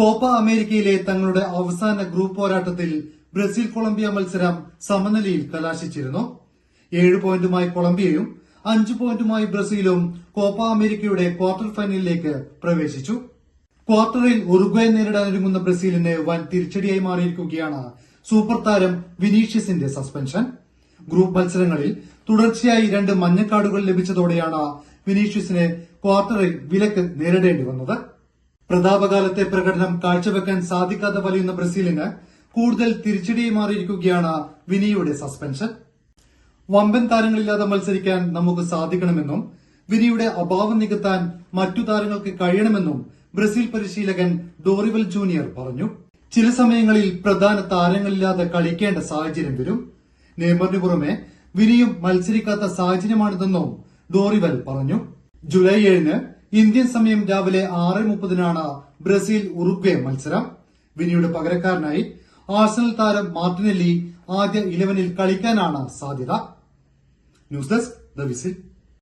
Copa അമേരിക്കയിലെ തങ്ങളുടെ അവസാന ഗ്രൂപ്പ് പോരാട്ടത്തിൽ ബ്രസീൽ കൊളംബിയ മത്സരം സമനിലയിൽ കലാശിച്ചിരുന്നു. ഏഴ് പോയിന്റുമായി കൊളംബിയയും അഞ്ച് പോയിന്റുമായി ബ്രസീലും കോപ്പ അമേരിക്കയുടെ ക്വാർട്ടർ ഫൈനലിലേക്ക് പ്രവേശിച്ചു. ക്വാർട്ടറിൽ ഉറുഗ്വയെ നേരിടാനൊരുങ്ങുന്ന ബ്രസീലിന് വൻ തിരിച്ചടിയായി മാറിയിരിക്കുകയാണ് സൂപ്പർ താരം വിനീഷ്യസിന്റെ സസ്പെൻഷൻ. ഗ്രൂപ്പ് മത്സരങ്ങളിൽ തുടർച്ചയായി രണ്ട് മഞ്ഞക്കാടുകൾ ലഭിച്ചതോടെയാണ് വിനീഷ്യസിന് ക്വാർട്ടറിൽ വിലക്ക് നേരിടേണ്ടി വന്നത്. പ്രതാപകാലത്തെ പ്രകടനം കാഴ്ചവെക്കാൻ സാധിക്കാതെ വലയുന്ന ബ്രസീലിന് കൂടുതൽ തിരിച്ചടിയായി മാറിയിരിക്കുകയാണ് വിനിയുടെ സസ്പെൻഷൻ. വമ്പൻ താരങ്ങളില്ലാതെ മത്സരിക്കാൻ നമുക്ക് സാധിക്കണമെന്നും വിനിയുടെ അഭാവം നികത്താൻ മറ്റു താരങ്ങൾക്ക് കഴിയണമെന്നും ബ്രസീൽ പരിശീലകൻ ഡോറിവൽ ജൂനിയർ പറഞ്ഞു. ചില സമയങ്ങളിൽ പ്രധാന താരങ്ങളില്ലാതെ കളിക്കേണ്ട സാഹചര്യം വരും. നെയ്മറിന് പുറമെ വിനിയും മത്സരിക്കാത്ത സാഹചര്യമാണിതെന്നും ഡോറിവൽ പറഞ്ഞു. ജൂലൈ ഏഴിന് ഇന്ത്യൻ സമയം രാവിലെ ആറ് മുപ്പതിനാണ് ബ്രസീൽ ഉറുഗ്വേ മത്സരം. വിനിയുടെ പകരക്കാരനായി ആഴ്സണൽ താരം മാർട്ടിനെല്ലി ആദ്യ ഇലവനിൽ കളിക്കാനാണ് സാധ്യത. News desk the whistle.